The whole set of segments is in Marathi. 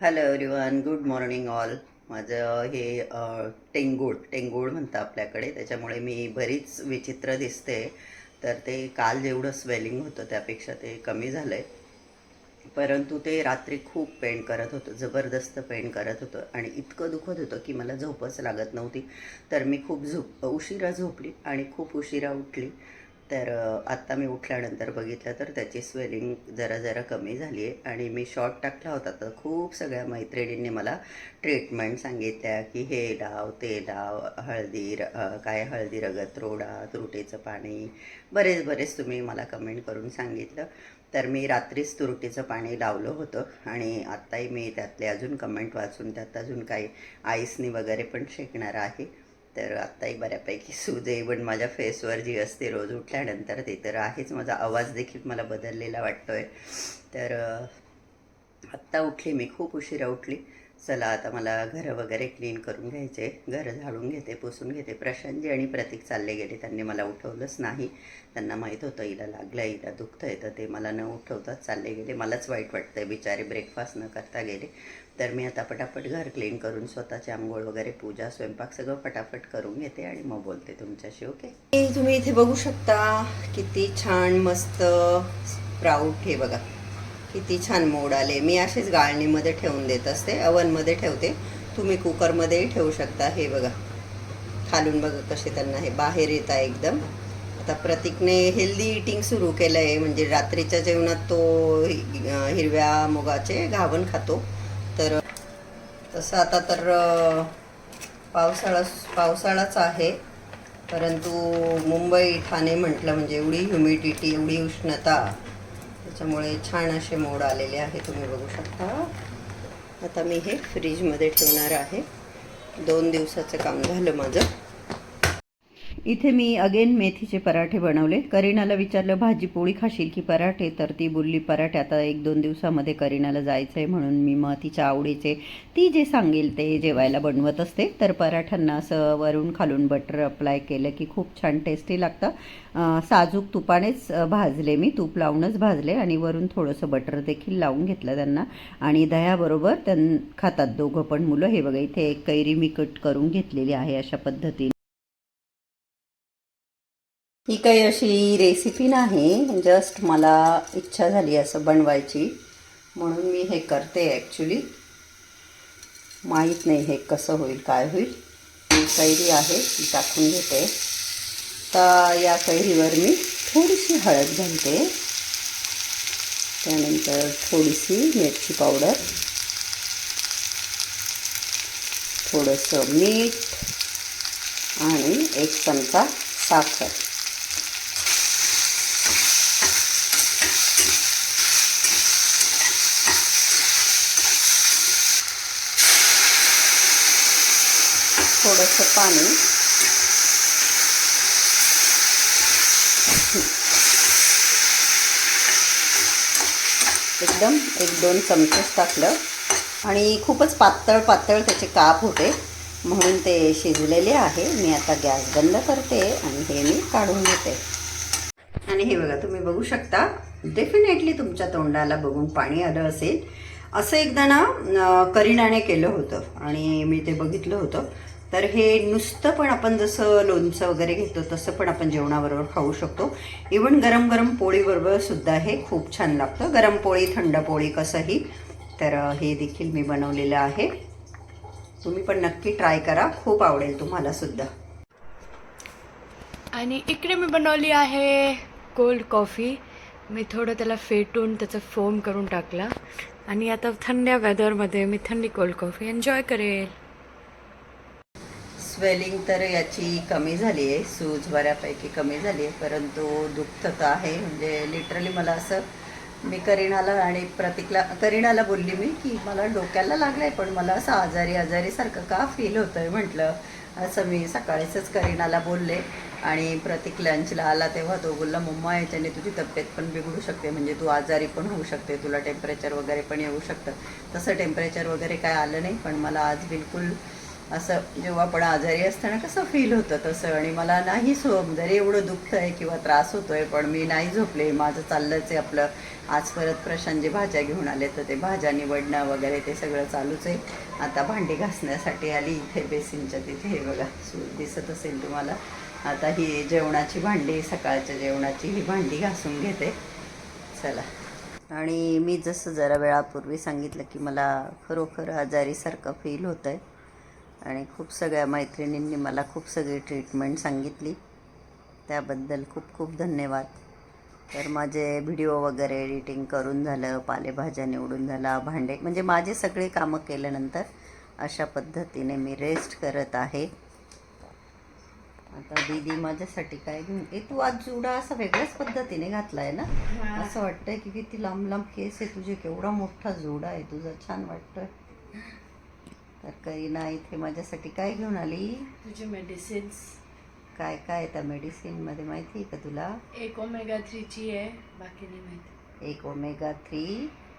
Hello everyone good morning all माझं हे टेंगूळ टेंगूळ म्हणतं आपल्याकडे. त्याच्यामुळे मी बरीच विचित्र दिसते. तर ते काल जेवढं स्वेलिंग होतं त्यापेक्षा ते कमी झालं आहे परंतु ते रात्री खूप पेन करत होतं जबरदस्त पेन करत होतं आणि इतकं दुखत होतं की मला झोपच लागत नव्हती. तर मी खूप झोप उशिरा झोपली आणि खूप उशिरा उठली. तर आत्ता मी उठल्यानंतर बघितलं तर त्याची स्वेलिंग जरा जरा कमी झाली आहे आणि मी शॉर्ट टाकला होता. तर खूप सगळ्या मैत्रिणींनी मला ट्रीटमेंट सांगितल्या की हे लाव ते लाव हळदी र- काय हळदी रगत रोडा तुरटीचं पाणी बरेच बरेच तुम्ही मला कमेंट करून सांगितलं. तर मी रात्रीच तुरटीचं पाणी लावलं होतं आणि आत्ताही मी त्यातले अजून कमेंट वाचून त्यात अजून काही आईसनी वगैरे पण शेकणार आहे. तर आत्ताही बऱ्यापैकी सूज इवन माझ्या फेसवर जी असते रोज उठल्यानंतर ते तर आहेच. माझा आवाज देखील मला बदललेला वाटतो आहे तर आत्ता उठली मी. खूप उशिरा उठली. चला आता मला घरं वगैरे क्लीन करून घ्यायचे. घरं झाडून घेते पुसून घेते. प्रशांतजी आणि प्रतीक चालले गेले. त्यांनी मला उठवलंच नाही. त्यांना माहीत होतं हिला लागलं हिला दुखतं आहे तर ते मला न उठवताच चालले गेले. मलाच वाईट वाटतंय. बिचारे ब्रेकफास्ट न करता गेले. तर मी आता पटापट घर क्लीन करून स्वतःची आंघोळ वगैरे पूजा स्वयंपाक सगळं पटापट करून घेते आणि मग बोलते तुमच्याशी ओके? तुम्ही इथे बघू शकता किती छान मस्त स्प्राऊट हे बघा. किती छान मोड आले. मी असेच गाळणीमध्ये ठेवून देत असते. अवनमध्ये ठेवते. तुम्ही कुकरमध्येही ठेवू शकता. हे बघा. खालून बघा कसे त्यांना हे बाहेर येत आहे एकदम. आता प्रतीकने हेल्दी इटिंग सुरू केलं आहे म्हणजे रात्रीच्या जेवणात तो हिरव्या मुगाचे घावण खातो. तर तसं आता तर पावसाळा पावसाळाच आहे. परंतु मुंबई ठाणे म्हटलं म्हणजे एवढी ह्युमिडिटी एवढी उष्णता त्याच्यामुळे छान असे मोड आलेले आहे तुम्ही बघू शकता. आता मी हे फ्रीजमध्ये ठेवणार आहे. दोन दिवसाचं काम झालं माझं. इथे मी अगेन मेथीचे पराठे बनवले. करीनाला विचारलं भाजी पोळी खाशील की पराठे? तर ती बोलली पराठे आता एक दोन दिवसामध्ये करीनाला जायचं आहे म्हणून मी मग तिच्या आवडीचे ती जे सांगेल ते जेवायला बनवत असते. तर पराठ्यांना असं वरून खालून बटर अप्लाय केलं की खूप छान टेस्टी लागतं. साजूक तुपानेच भाजले मी. तूप लावूनच भाजले आणि वरून थोडंसं बटर देखील लावून घेतलं त्यांना. आणि दह्याबरोबर त्यां खातात दोघं पण मुलं. हे बघा इथे एक कैरी मी कट करून घेतलेली आहे अशा पद्धतीने. ही काही अशी रेसिपी नाही. जस्ट मला इच्छा झाली असं बनवायची. म्हणून मी हे करते ॲक्च्युली माहीत नाही हे कसं होईल काय होईल. ही कैरी आहे ती टाकून घेते. तर या कैरीवर मी थोडीशी हळद घालते. त्यानंतर थोडीशी मिरची पावडर. थोडंसं मीठ आणि एक चमचा साखर. थोडंसं पाणी. एकदम एक दोन चमचेच टाकलं. आणि खूपच पातळ पातळ त्याचे काप होते. म्हणून ते शिजलेले आहे. मी आता गॅस बंद करते आणि हे मी काढून घेते. आणि हे बघा तुम्ही बघू शकता डेफिनेटली तुमच्या तोंडाला बघून पाणी आलं असेल. असं एकदा ना करीनाने केलं होतं. आणि मी ते बघितलं होतं. तर हे नुसतं पण आपण जसं लोणचं वगैरे घेतो तसं पण आपण जेवणाबरोबर खाऊ शकतो. इवन गरम गरम पोळीबरोबर सुद्धा हे खूप छान लागतं. गरम पोळी थंड पोळी कसंही. तर हे देखील मी बनवलेलं आहे. तुम्ही पण नक्की ट्राय करा. खूप आवडेल तुम्हाला सुद्धा. आणि इकडे मी बनवली आहे कोल्ड कॉफी. मी थोडं त्याला फेटून त्याचा फोम करून टाकला. आणि आता थंड्या वेदरमध्ये मी थंडी कोल्ड कॉफी एन्जॉय करेल. स्वेलिंग तर याची कमी झाली आहे सूज बऱ्यापैकी कमी झाली आहे परंतु दुखतं तर आहे. म्हणजे लिटरली मला असं मी करीणाला आणि प्रतिकला करीणाला बोलली मी की मला डोक्याला लागलं आहे पण मला असं आजारी आजारीसारखं का फील होतं आहे म्हटलं. असं मी सकाळीच करीणाला बोलले आणि प्रतीक लंचला आला तेव्हा तो बोलला मम्मा याच्याने तुझी तब्येत पण बिघडू शकते म्हणजे तू आजारी पण होऊ शकते तुला टेम्परेचर वगैरे पण येऊ शकतं. तसं टेम्परेचर वगैरे काय आलं नाही पण मला आज बिलकुल असं जेव्हा आपण आजारी असताना कसं फील होतं तसं? आणि मला नाही सो जरी एवढं दुःख आहे किंवा त्रास होतो आहे पण मी नाही झोपले. माझं चाललंच आहे आपलं. आज परत प्रशांत जे भाज्या घेऊन आले तर ते भाज्या निवडणं वगैरे ते सगळं चालूच आहे. आता भांडी घासण्यासाठी आली इथे बेसिनच्या तिथे. हे बघा दिसत असेल तुम्हाला. आता ही जेवणाची भांडी सकाळच्या जेवणाची ही भांडी घासून घेते. चला. आणि मी जसं जरा वेळापूर्वी सांगितलं की मला खरोखर आजारीसारखं फील होतं आहे आणि खूप सगळ्या मैत्रिणींनी मला खूप सगळी ट्रीटमेंट सांगितली. त्याबद्दल खूप खूप धन्यवाद. तर माझे व्हिडिओ वगैरे एडिटिंग करून झालं पालेभाज्या निवडून झाला भांडे म्हणजे माझे सगळे कामं केल्यानंतर अशा पद्धतीने मी रेस्ट करत आहे. आता दीदी माझ्यासाठी काय घेऊन ए तू आज जुडा असा वेगळ्याच पद्धतीने घातला आहे ना असं वाटतंय की किती लांब लांब केस आहे तुझे केवढा मोठा जोडा आहे तुझा छान वाटतोय. तर करीना इथे माझ्यासाठी काय घेऊन आली? तुझे मेडिसिन्स काय काय त्या मेडिसिनमध्ये माहिती आहे का तुला? एक ओमेगा थ्रीची आहे बाकी नाही माहिती. एक ओमेगा थ्री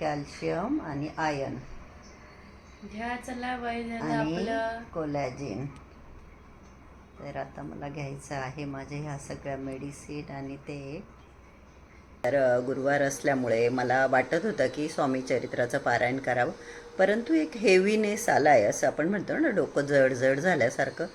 कॅल्शियम आणि आयन घ्या चला वय झालं कोलॅजिन तर आता मला घ्यायचं आहे माझे ह्या सगळ्या मेडिसिन आणि ते. तर गुरुवार असल्यामुळे मला वाटत होतं की स्वामी चरित्राचं पारायण करावं. परंतु एक हेवीनेस आला आहे असं आपण म्हणतो ना डोकं जड जड झाल्यासारखं.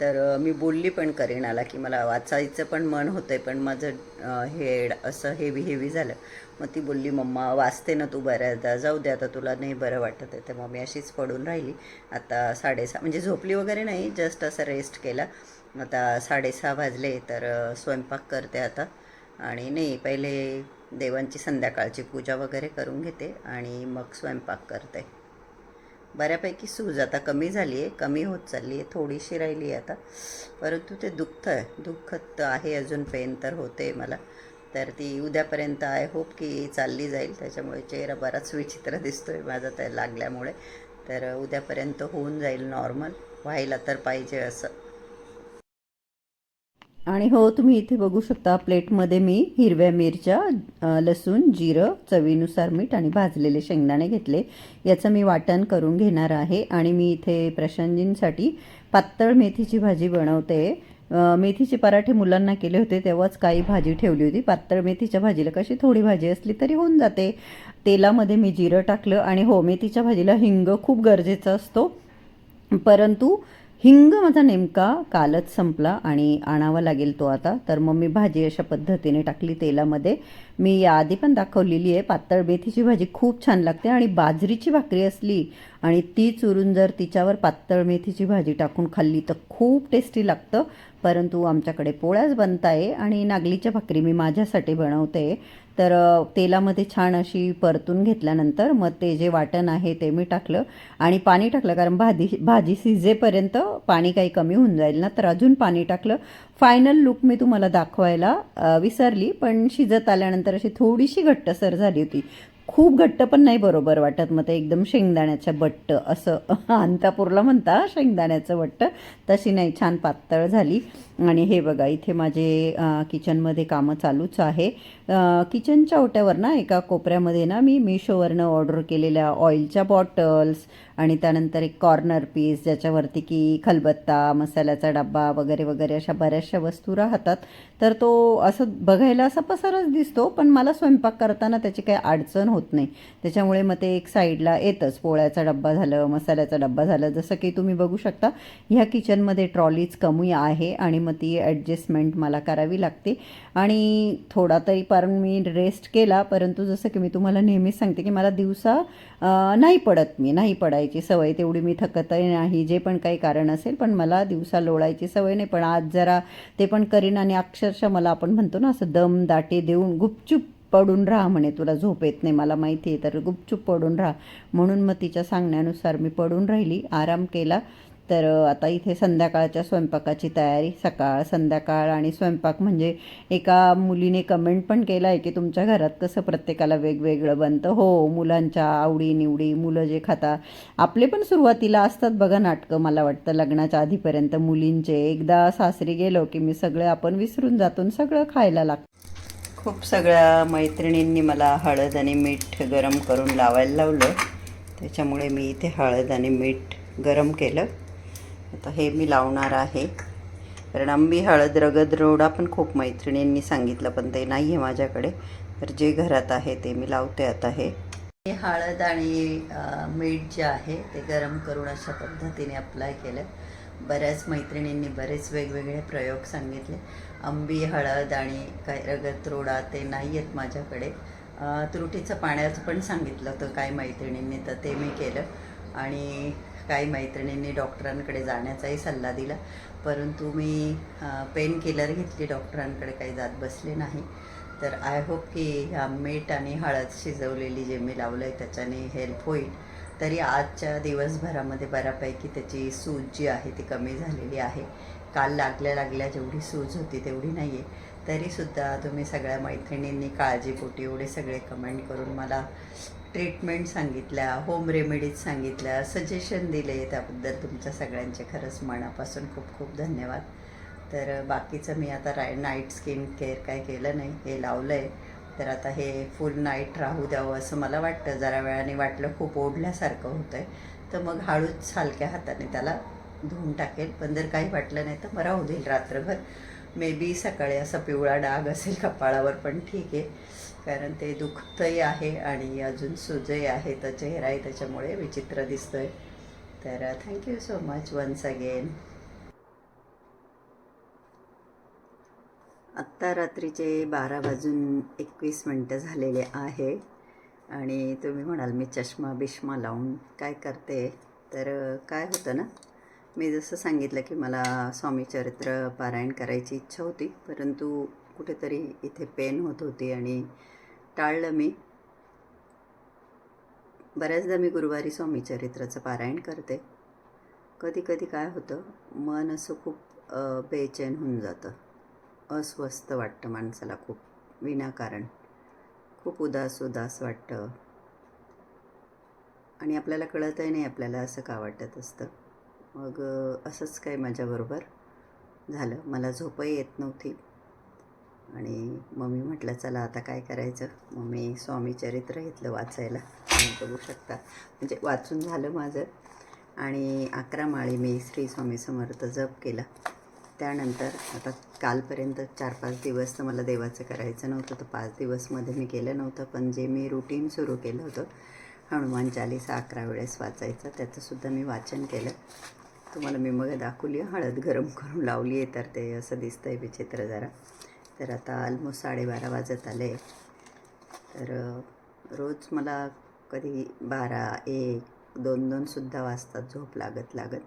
तर मी बोलली पण करीनाला की मला वाचायचं पण मन होतं आहे पण माझं हेड असं हेवी हेवी झालं. मग ती बोलली मम्मा वाचते ना तू बऱ्याचदा जाऊ दे आता तुला नाही बरं वाटत आहे. तर मग मी अशीच पडून राहिली. आता साडेसहा म्हणजे झोपली वगैरे नाही जस्ट असं रेस्ट केला. आता साडेसहा वाजले तर स्वयंपाक करते आता. आणि नाही पहिले देवांची संध्याकाळची पूजा वगैरे करून घेते आणि मग स्वयंपाक करते. बऱ्यापैकी सूज आता कमी झाली आहे कमी होत चालली आहे थोडीशी राहिली आहे आता. परंतु ते दुखतं आहे दुखत आहे अजून पेन तर होते मला. तर ती उद्यापर्यंत आय होप की चालली जाईल त्याच्यामुळे चेहरा बराच विचित्र दिसतो आहे माझा त्या लागल्यामुळे. तर उद्यापर्यंत होऊन जाईल नॉर्मल व्हायला तर पाहिजे असं. आणि हो तुम्ही इथे बघू शकता प्लेटमध्ये मी हिरव्या मिरच्या लसूण जिरं चवीनुसार मीठ आणि भाजलेले शेंगदाणे घेतले. याचं मी वाटण करून घेणार आहे आणि मी इथे प्रशांतजींसाठी पातळ मेथीची भाजी बनवते. मेथीचे पराठे मुलांना केले होते तेव्हाच काही भाजी ठेवली होती. पातळ मेथीच्या भाजीला कशी थोडी भाजी असली तरी होऊन जाते. तेलामध्ये मी जिरं टाकलं आणि हो मेथीच्या भाजीला हिंग खूप गरजेचं असतो. परंतु हिंग माझा नेमका कालच संपला आणि आणावा लागेल तो आता. तर मग मी भाजी अशा पद्धतीने टाकली तेलामध्ये. मी याआधी पण दाखवलेली आहे. पातळ मेथीची भाजी खूप छान लागते आणि बाजरीची भाकरी असली आणि ती चुरून जर तिच्यावर पातळ मेथीची भाजी टाकून खाल्ली तर खूप टेस्टी लागतं. परंतु आमच्याकडे पोळ्याच बनत आहे आणि नागलीच्या भाकरी मी माझ्यासाठी बनवते. तर तेलामध्ये छान अशी परतून घेतल्यानंतर मग ते जे वाटण आहे ते मी टाकलं आणि पाणी टाकलं. कारण भाजी भाजी शिजेपर्यंत पाणी काही कमी होऊन जाईल ना. तर अजून पाणी टाकलं. फायनल लुक मी तुम्हाला दाखवायला विसरली. पण शिजत आल्यानंतर अशी थोडीशी घट्टसर झाली होती. खूप घट्ट पण नाही बरोबर वाटत. मग ते एकदम शेंगदाण्याच्या बट्ट असं. अंतापूरला म्हणता शेंगदाण्याचं बट्ट. तशी नाही छान पातळ झाली. आणि हे बघा इथे माझे किचनमध्ये कामं चालूच आहे. किचनच्या ओट्यावर ना एका कोपऱ्यामध्ये ना मी मिशोवरनं ऑर्डर केलेल्या ऑइलच्या बॉटल्स आणि त्यानंतर एक कॉर्नर पीस ज्याच्यावरती की खलबत्ता मसाल्याचा डब्बा वगैरे वगैरे अशा बऱ्याचशा वस्तू राहतात. तर तो असं बघायला असा पसरच दिसतो पण मला स्वयंपाक करताना त्याची काही अडचण होत नाही. त्याच्यामुळे मग ते एक साईडला येतच. पोळ्याचा डब्बा झालं मसाल्याचा डब्बा झालं जसं की तुम्ही बघू शकता ह्या किचनमध्ये ट्रॉलीज कमी आहे आणि मग ती ॲडजस्टमेंट मला करावी लागते. आणि थोडा तरी कारण मी रेस्ट केला परंतु जसं की मी तुम्हाला नेहमीच सांगते की मला दिवसा नाही पडत मी नाही पडायची सवय. तेवढी मी थकतही नाही जे पण काही कारण असेल पण मला दिवसा लोळायची सवय नाही. पण आज जरा ते पण करीन आणि अक्षर अक्षरशः मला आपण म्हणतो ना असं दम दाटे देऊन गुपचूप पडून राहा म्हणे तुला झोप येत नाही मला माहिती आहे तर गुपचूप पडून राहा. म्हणून मग तिच्या सांगण्यानुसार मी पडून राहिली आराम केला. तर आता इथे संध्याकाळच्या स्वयंपाकाची तयारी सकाळ संध्याकाळ आणि स्वयंपाक म्हणजे एका मुलीने कमेंट पण केलं आहे की तुमच्या घरात कसं प्रत्येकाला वेगवेगळं बनतं. हो मुलांच्या आवडी निवडी मुलं जे खाता आपले पण सुरुवातीला असतात. बघा नाटकं मला वाटतं लग्नाच्या आधीपर्यंत मुलींचे. एकदा सासरी गेलो की मी सगळे आपण विसरून जातो आणि सगळं खायला लागतं. खूप सगळ्या मैत्रिणींनी मला हळद आणि मीठ गरम करून लावायला लावलं. त्याच्यामुळे मी इथे हळद आणि मीठ गरम केलं. तर हे मी लावणार आहे. कारण आंबी हळद रगद रोडा पण खूप मैत्रिणींनी सांगितलं पण ते नाही आहे माझ्याकडे. तर जे घरात आहे ते मी लावते आता हे. हळद आणि मीठ जे आहे ते गरम करून अशा पद्धतीने अप्लाय केलं बऱ्याच मैत्रिणींनी बरेच वेगवेगळे प्रयोग सांगितले. आंबी हळद आणि काय रगत रोडा ते नाही आहेत माझ्याकडे त्रुटीचं पाण्याचं पण सांगितलं होतं काही मैत्रिणींनी तर ते मी केलं. आणि काही मैत्रिणींनी डॉक्टरांकडे जाण्याचाही सल्ला दिला. परंतु मी पेन किलर घेतली डॉक्टरांकडे काही जात बसले नाही. तर आय होप की ह्या मीठ आणि हळद शिजवलेली जे मी लावलं आहे त्याच्याने हेल्प होईल. तरी आजच्या दिवसभरामध्ये बऱ्यापैकी त्याची सूज जी आहे ती कमी झालेली आहे. काल लागल्या लागल्या जेवढी सूज होती तेवढी नाही आहे तरीसुद्धा तुम्ही सगळ्या मैत्रिणींनी काळजीपोटी एवढे सगळे कमेंट करून मला ट्रीटमेंट सांगितल्या होम रेमेडीज सांगितल्या सजेशन दिले त्याबद्दल तुमच्या सगळ्यांचे खरंच मनापासून खूप खूप धन्यवाद. तर बाकीचं मी आता राय नाईट स्किन केअर काय केलं नाही हे लावलं आहे तर आता हे फुल नाईट राहू द्यावं असं मला वाटतं. जरा वेळाने वाटलं खूप ओढल्यासारखं होतं आहे तर मग हळूच हलक्या हाताने त्याला धुवून टाकेल. पण जर काही वाटलं नाही तर मग राहू देईल रात्रभर. मे बी सकाळी असा पिवळा डाग असेल कपाळावर पण ठीक आहे. कारण ते दुखतही आहे आणि अजून सुजही आहे तर चेहरा आहे त्याच्यामुळे विचित्र दिसतोय. तर thank you so much once again आत्ता रात्रीचे बारा वाजून एकवीस मिनटं झालेले आहे आणि तुम्ही म्हणाल मी चष्मा बिष्मा लावून काय करते? तर काय होतं ना? मी जसं सांगितलं की मला स्वामी चरित्र पारायण करायची इच्छा होती परंतु कुठेतरी इथे पेन होत होती आणि टाळलं मी. बऱ्याचदा मी गुरुवारी स्वामी चरित्राचं पारायण करते. कधी कधी काय होतं मन असं खूप बेचैन होऊन जातं. अस्वस्थ वाटतं माणसाला खूप विनाकारण. खूप उदास उदास वाटतं. आणि आपल्याला कळतही नाही आपल्याला असं का वाटत असतं. मग असंच काही माझ्याबरोबर झालं. मला झोपही येत नव्हती. आणि मम्मी म्हटलं चला आता काय करायचं? मग मी स्वामी चरित्र घेतलं वाचायला. तुम्ही बघू शकता. म्हणजे वाचून झालं माझं. आणि अकरा माळी मी श्री स्वामी समर्थ जप केला. त्यानंतर आता कालपर्यंत चार पाच दिवस तर मला देवाचं करायचं नव्हतं तर पाच दिवसमध्ये मी केलं नव्हतं. पण जे मी रुटीन सुरू केलं होतं हनुमान चालीसा अकरा वेळेस वाचायचं त्याचंसुद्धा मी वाचन केलं. तुम्हाला मी मग दाखवली आहे, हळद गरम करून लावली आहे तर ते असं दिसतं आहे विचित्र जरा. तर आता ऑलमोस्ट साडेबारा वाजत आले. तर रोज मला कधी बारा एक दोन दोनसुद्धा वाजतात झोप लागत लागत.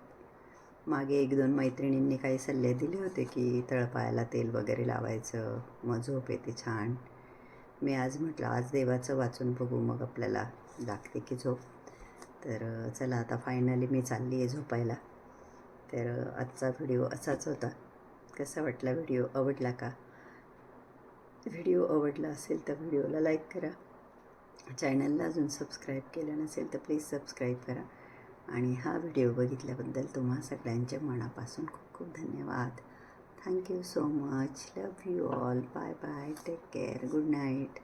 मागे एक दोन मैत्रिणींनी काही सल्ले दिले होते की तळपायाला तेल वगैरे लावायचं मग झोप येते छान. मी आज म्हटलं आज देवाचं वाचून बघू मग आपल्याला लागते की झोप. तर चला आता फायनली मी चालली आहे झोपायला. तर आजचा व्हिडिओ असाच होता. कसा वाटला व्हिडिओ आवडला का? व्हिडिओ आवडला असेल तर व्हिडिओला लाईक करा. चॅनलला अजून सबस्क्राईब केलं नसेल तर प्लीज सबस्क्राईब करा. आणि हा व्हिडिओ बघितल्याबद्दल तुम्हा सगळ्यांच्या मनापासून खूप खूप धन्यवाद. Thank you so much love you all bye bye take care good night